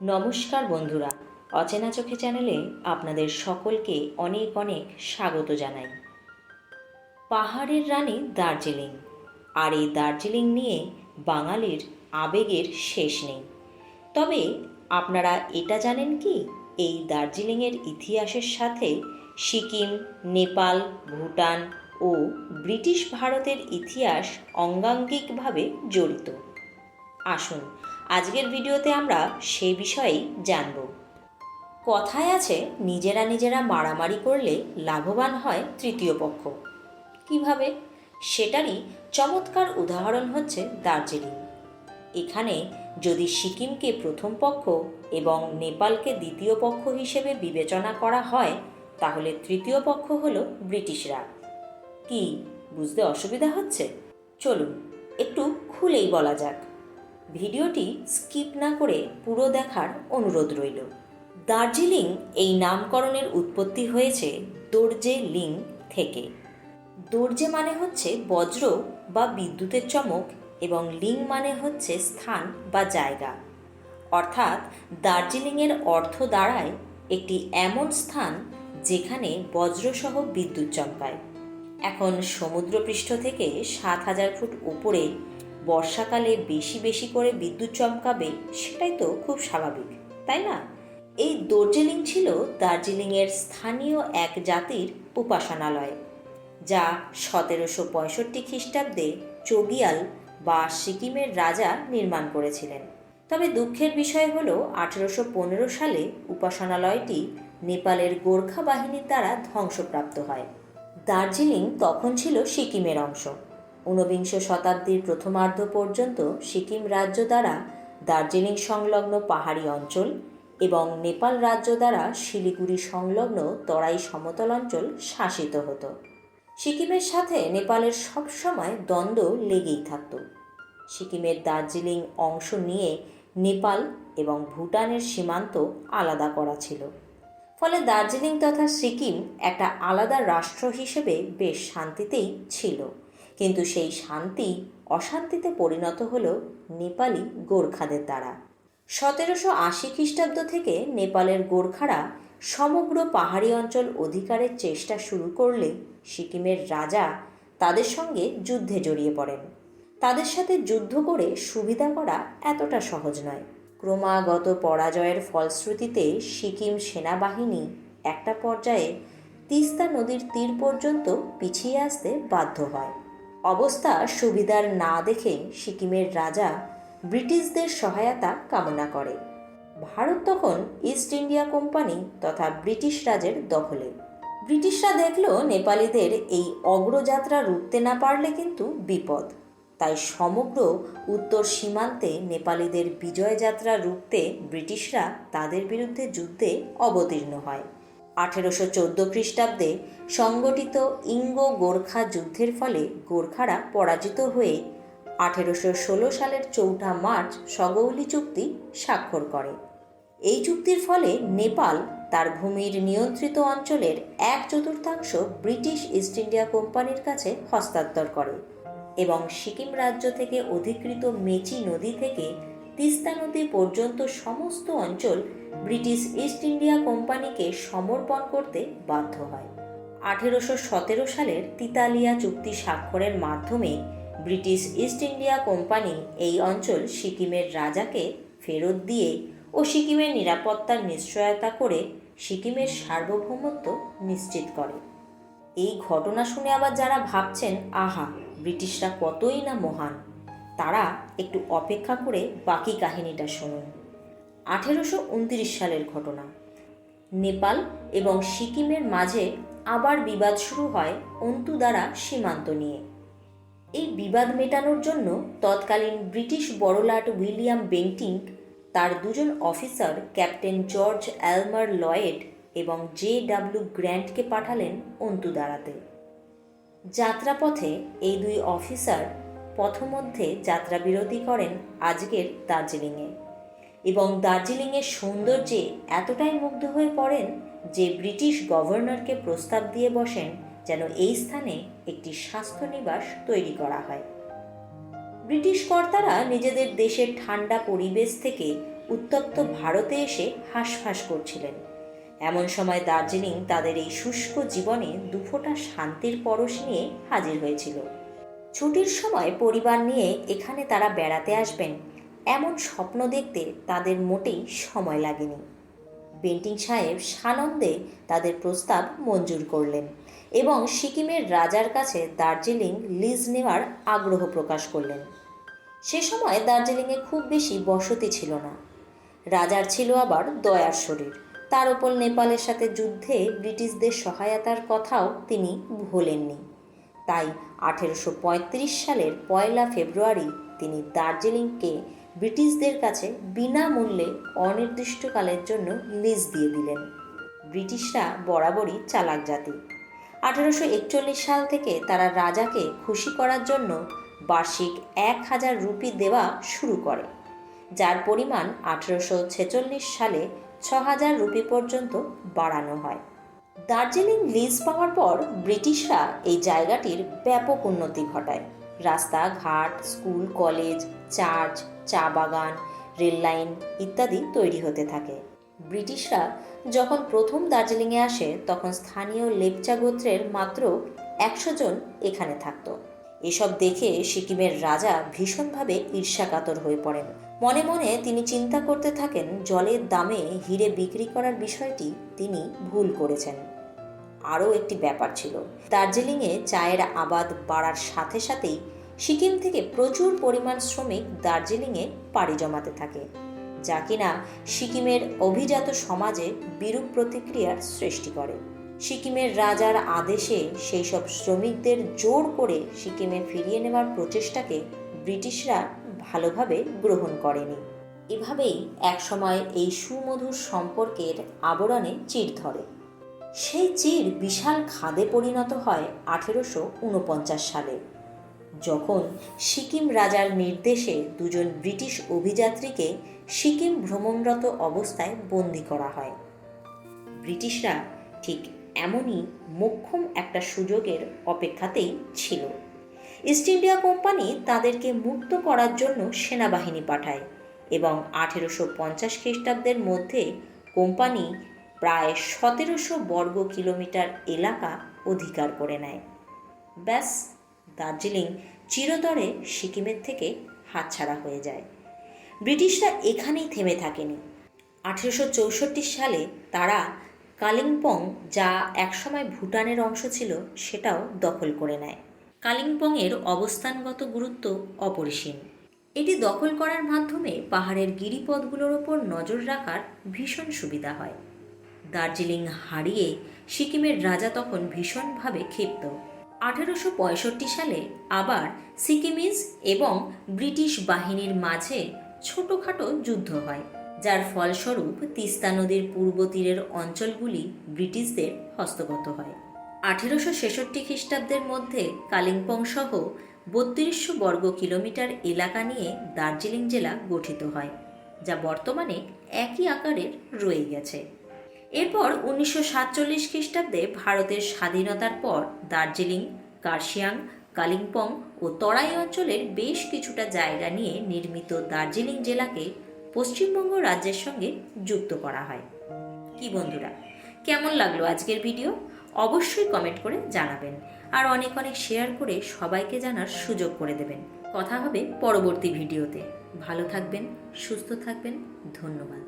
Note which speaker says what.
Speaker 1: নমস্কার বন্ধুরা, অচেনা চোখে চ্যানেলে আপনাদের সকলকে অনেক অনেক স্বাগত জানাই। পাহাড়ের রানী দার্জিলিং, আর এই দার্জিলিং নিয়ে বাঙালির আবেগের শেষ নেই। তবে আপনারা এটা জানেন কি, এই দার্জিলিংয়ের ইতিহাসের সাথে সিকিম, নেপাল, ভুটান ও ব্রিটিশ ভারতের ইতিহাস অঙ্গাঙ্গিকভাবে জড়িত। আসুন আজকের ভিডিওতে আমরা সে বিষয়েই জানব। কথায় আছে, নিজেরা নিজেরা মারামারি করলে লাভবান হয় তৃতীয় পক্ষ। কীভাবে? সেটারই চমৎকার উদাহরণ হচ্ছে দার্জিলিং। এখানে যদি সিকিমকে প্রথম পক্ষ এবং নেপালকে দ্বিতীয় পক্ষ হিসেবে বিবেচনা করা হয়, তাহলে তৃতীয় পক্ষ হলো ব্রিটিশরা। কি, বুঝতে অসুবিধা হচ্ছে? চলুন, একটু খুলেই বলা যাক। ভিডিওটি স্কিপ না করে পুরো দেখার অনুরোধ রইল। দার্জিলিং এই নামকরণের উৎপত্তি হয়েছে দর্জে লিং থেকে। দর্জে মানে হচ্ছে বজ্র বা বিদ্যুতের চমক এবং লিং মানে হচ্ছে স্থান বা জায়গা। অর্থাৎ দার্জিলিংয়ের অর্থ দাঁড়ায় একটি এমন স্থান যেখানে বজ্রসহ বিদ্যুৎ চমকায়। এখন সমুদ্রপৃষ্ঠ থেকে সাত হাজার ফুট উপরে বর্ষাকালে বেশি বেশি করে বিদ্যুৎ চমকাবে, সেটাই তো খুব স্বাভাবিক, তাই না? এই দার্জিলিং ছিল দার্জিলিংয়ের স্থানীয় এক জাতির উপাসনালয়, যা সতেরোশো পঁয়ষট্টি খ্রিস্টাব্দে চগিয়াল বা সিকিমের রাজা নির্মাণ করেছিলেন। তবে দুঃখের বিষয় হল, আঠেরোশো পনেরো সালে উপাসনালয়টি নেপালের গোর্খা বাহিনীর দ্বারা ধ্বংসপ্রাপ্ত হয়। দার্জিলিং তখন ছিল সিকিমের অংশ। ঊনবিংশ শতাব্দীর প্রথমার্ধ পর্যন্ত সিকিম রাজ্য দ্বারা দার্জিলিং সংলগ্ন পাহাড়ি অঞ্চল এবং নেপাল রাজ্য দ্বারা শিলিগুড়ি সংলগ্ন তরাই সমতল অঞ্চল শাসিত হতো। সিকিমের সাথে নেপালের সবসময় দ্বন্দ্ব লেগেই থাকত। সিকিমের দার্জিলিং অংশ নিয়ে নেপাল এবং ভুটানের সীমান্ত আলাদা করা ছিল। ফলে দার্জিলিং তথা সিকিম একটা আলাদা রাষ্ট্র হিসেবে বেশ শান্তিতেই ছিল। কিন্তু সেই শান্তি অশান্তিতে পরিণত হল নেপালি গোর্খাদের দ্বারা। সতেরোশো আশি খ্রিস্টাব্দ থেকে নেপালের গোর্খারা সমগ্র পাহাড়ি অঞ্চল অধিকারের চেষ্টা শুরু করলে সিকিমের রাজা তাদের সঙ্গে যুদ্ধে জড়িয়ে পড়েন। তাদের সাথে যুদ্ধ করে সুবিধা করা এতটা সহজ নয়। ক্রমাগত পরাজয়ের ফলশ্রুতিতে সিকিম সেনাবাহিনী একটা পর্যায়ে তিস্তা নদীর তীর পর্যন্ত পিছিয়ে আসতে বাধ্য হয়। অবস্থা সুবিধার না দেখে সিকিমের রাজা ব্রিটিশদের সহায়তা কামনা করে। ভারত তখন ইস্ট ইন্ডিয়া কোম্পানি তথা ব্রিটিশ রাজের দখলে। ব্রিটিশরা দেখল নেপালিদের এই অগ্রযাত্রা রুখতে না পারলে কিন্তু বিপদ। তাই সমগ্র উত্তর সীমান্তে নেপালিদের বিজয়যাত্রা রুখতে ব্রিটিশরা তাদের বিরুদ্ধে যুদ্ধে অবতীর্ণ হয়। আঠেরোশো চোদ্দ খ্রিস্টাব্দে সংগঠিত ইঙ্গো গোর্খা যুদ্ধের ফলে গোর্খারা পরাজিত হয়ে আঠেরোশো ষোলো সালের চৌঠা মার্চ সগৌলি চুক্তি স্বাক্ষর করে। এই চুক্তির ফলে নেপাল তার ভূমির নিয়ন্ত্রিত অঞ্চলের এক চতুর্থাংশ ব্রিটিশ ইস্ট ইন্ডিয়া কোম্পানির কাছে হস্তান্তর করে এবং সিকিম রাজ্য থেকে অধিকৃত মেচি নদী থেকে তিস্তা নদী পর্যন্ত সমস্ত অঞ্চল ব্রিটিশ ইস্ট ইন্ডিয়া কোম্পানিকে সমর্পণ করতে বাধ্য হয়। আঠেরোশো সতেরো সালের তিতালিয়া চুক্তি স্বাক্ষরের মাধ্যমে ব্রিটিশ ইস্ট ইন্ডিয়া কোম্পানি এই অঞ্চল সিকিমের রাজাকে ফেরত দিয়ে ও সিকিমের নিরাপত্তার নিশ্চয়তা করে সিকিমের সার্বভৌমত্ব নিশ্চিত করে। এই ঘটনা শুনে আবার যারা ভাবছেন, আহা, ব্রিটিশরা কতই না মহান। তারা একটু অপেক্ষা করে বাকি কাহিনীটা শুনুন। আঠেরোশো উনত্রিশ সালের ঘটনা। নেপাল এবং সিকিমের মাঝে আবার বিবাদ শুরু হয় অন্তু দ্বারা সীমান্ত নিয়ে। এই বিবাদ মেটানোর জন্য তৎকালীন ব্রিটিশ বড়লাট উইলিয়াম বেন্টিং, তার দুজন officer captain George Aylmer Lloyd এবং জে ডাব্লিউ গ্র্যান্টকে পাঠালেন অন্তু দাঁড়াতে যাত্রাপথে এই দুই অফিসার পথমধ্যে যাত্রা বিরতি করেন আজকের দার্জিলিংয়ে। এবং দার্জিলিংয়ের সৌন্দর্যে এতটাই মুগ্ধ হয়ে পড়েন যে ব্রিটিশ গভর্নরকে প্রস্তাব দিয়ে বসেন যেন এই স্থানে একটি স্বাস্থ্য নিবাস তৈরি করা হয়। ব্রিটিশ কর্তারা নিজেদের দেশের ঠান্ডা পরিবেশ থেকে উত্তপ্ত ভারতে এসে হাঁসফাঁস করছিলেন। এমন সময় দার্জিলিং তাদের এই শুষ্ক জীবনে দুফোটা শান্তির পরশ নিয়ে হাজির হয়েছিল। ছুটির সময় পরিবার নিয়ে এখানে তারা বেড়াতে আসবেন। এমন স্বপ্ন দেখতে তাদের মোটেই সময় লাগেনি। বেন্টিং সাহেব সানন্দে তাদের প্রস্তাব মঞ্জুর করলেন এবং সিকিমের রাজার কাছে দার্জিলিং লিজ নেওয়ার আগ্রহ প্রকাশ করলেন। সে সময় দার্জিলিংয়ে খুব বেশি বসতি ছিল না। রাজার ছিল আবার দয়ার শরীর। তার ওপর নেপালের সাথে যুদ্ধে ব্রিটিশদের সহায়তার কথাও তিনি ভোলেননি। তাই আঠেরোশো পঁয়ত্রিশ সালের পয়লা ফেব্রুয়ারি তিনি দার্জিলিংকে ব্রিটিশদের কাছে বিনামূল্যে অনির্দিষ্টকালের জন্য লিজ দিয়ে দিলেন। ব্রিটিশরা বরাবরই চালাক জাতি। আঠেরোশো একচল্লিশ সাল থেকে তারা রাজাকে খুশি করার জন্য বার্ষিক এক হাজার রুপি দেওয়া শুরু করে, যার পরিমাণ আঠেরোশো ছেচল্লিশ সালে ছ হাজার রুপি পর্যন্ত বাড়ানো হয়। দার্জিলিং লিজ পাওয়ার পর ব্রিটিশরা এই জায়গাটির ব্যাপক উন্নতি ঘটায়। রাস্তাঘাট স্কুল, কলেজ, চার্চ, চা বাগান, রেল লাইন ইত্যাদি তৈরি হতে থাকে। ব্রিটিশরা যখন প্রথম দার্জিলিংয়ে আসে, তখন স্থানীয় লেপচা গোত্রের মাত্র একশো জন এখানে থাকতো। এসব দেখে সিকিমের রাজা ভীষণভাবে ঈর্ষাকাতর হয়ে পড়েন। মনে মনে তিনি চিন্তা করতে থাকেন, জলের দামে হিরে বিক্রি করার বিষয়টি তিনি ভুল করেছেন। আরও একটি ব্যাপার ছিল, দার্জিলিংয়ে চায়ের আবাদ বাড়ার সাথে সাথেই সিকিম থেকে প্রচুর পরিমাণ শ্রমিক দার্জিলিংয়ে পাড়ি জমাতে থাকে, যা কিনা সিকিমের অভিজাত সমাজে বিরূপ প্রতিক্রিয়ার সৃষ্টি করে। সিকিমের রাজার আদেশে সেই সব শ্রমিকদের জোর করে সিকিমে ফিরিয়ে নেওয়ার প্রচেষ্টাকে ব্রিটিশরা ভালোভাবে গ্রহণ করেনি। এভাবেই একসময় এই সুমধুর সম্পর্কের আবরণে চির ধরে। সেই চির বিশাল খাদে পরিণত হয় আঠেরোশো উনপঞ্চাশ সালে। যখন সিকিম রাজার নির্দেশে দুজন ব্রিটিশ অভিযাত্রীকে সিকিম ভ্রমণরত অবস্থায় বন্দি করা হয়। ব্রিটিশরা ঠিক এমনই মোক্ষম একটা সুযোগের অপেক্ষাতেই ছিল। ইস্ট ইন্ডিয়া কোম্পানি তাদেরকে মুক্ত করার জন্য সেনাবাহিনী পাঠায় এবং আঠেরোশো পঞ্চাশ খ্রিস্টাব্দের মধ্যে কোম্পানি প্রায় সতেরোশো বর্গ কিলোমিটার এলাকা অধিকার করে নেয়। ব্যাস, দার্জিলিং চিরতরে সিকিমের থেকে হাতছাড়া হয়ে যায়। ব্রিটিশরা এখানেই থেমে থাকেনি। আঠেরোশো চৌষট্টি সালে তারা কালিম্পং, যা একসময় ভুটানের অংশ ছিল, সেটাও দখল করে নেয়। কালিম্পংয়ের অবস্থানগত গুরুত্ব অপরিসীম। এটি দখল করার মাধ্যমে পাহাড়ের গিরিপথগুলোর ওপর নজর রাখার ভীষণ সুবিধা হয়। দার্জিলিং হারিয়ে সিকিমের রাজা তখন ভীষণভাবে ক্ষিপ্ত। আঠেরোশো পঁয়ষট্টি সালে আবার সিকিমিজ এবং ব্রিটিশ বাহিনীর মাঝে ছোটোখাটো যুদ্ধ হয়। যার ফলস্বরূপ তিস্তা নদীর পূর্ব তীরের অঞ্চলগুলি ব্রিটিশদের হস্তগত হয়। আঠেরোশো ছেষট্টি খ্রিস্টাব্দের মধ্যে কালিম্পং সহ বত্রিশশো বর্গ কিলোমিটার এলাকা নিয়ে দার্জিলিং জেলা গঠিত হয়, যা বর্তমানে একই আকারের রয়ে গেছে। এরপর উনিশশো সাতচল্লিশ খ্রিস্টাব্দে ভারতের স্বাধীনতার পর দার্জিলিং, কার্শিয়াং, কালিম্পং ও তরাই অঞ্চলের বেশ কিছুটা জায়গা নিয়ে নির্মিত দার্জিলিং জেলাকে পশ্চিমবঙ্গ রাজ্যের সঙ্গে যুক্ত করা হয়। কি বন্ধুরা, কেমন লাগল আজকের ভিডিও? অবশ্যই কমেন্ট করে জানাবেন আর অনেক অনেক শেয়ার করে সবাইকে জানার সুযোগ করে দেবেন। কথা হবে পরবর্তী ভিডিওতে। ভালো থাকবেন, সুস্থ থাকবেন, ধন্যবাদ।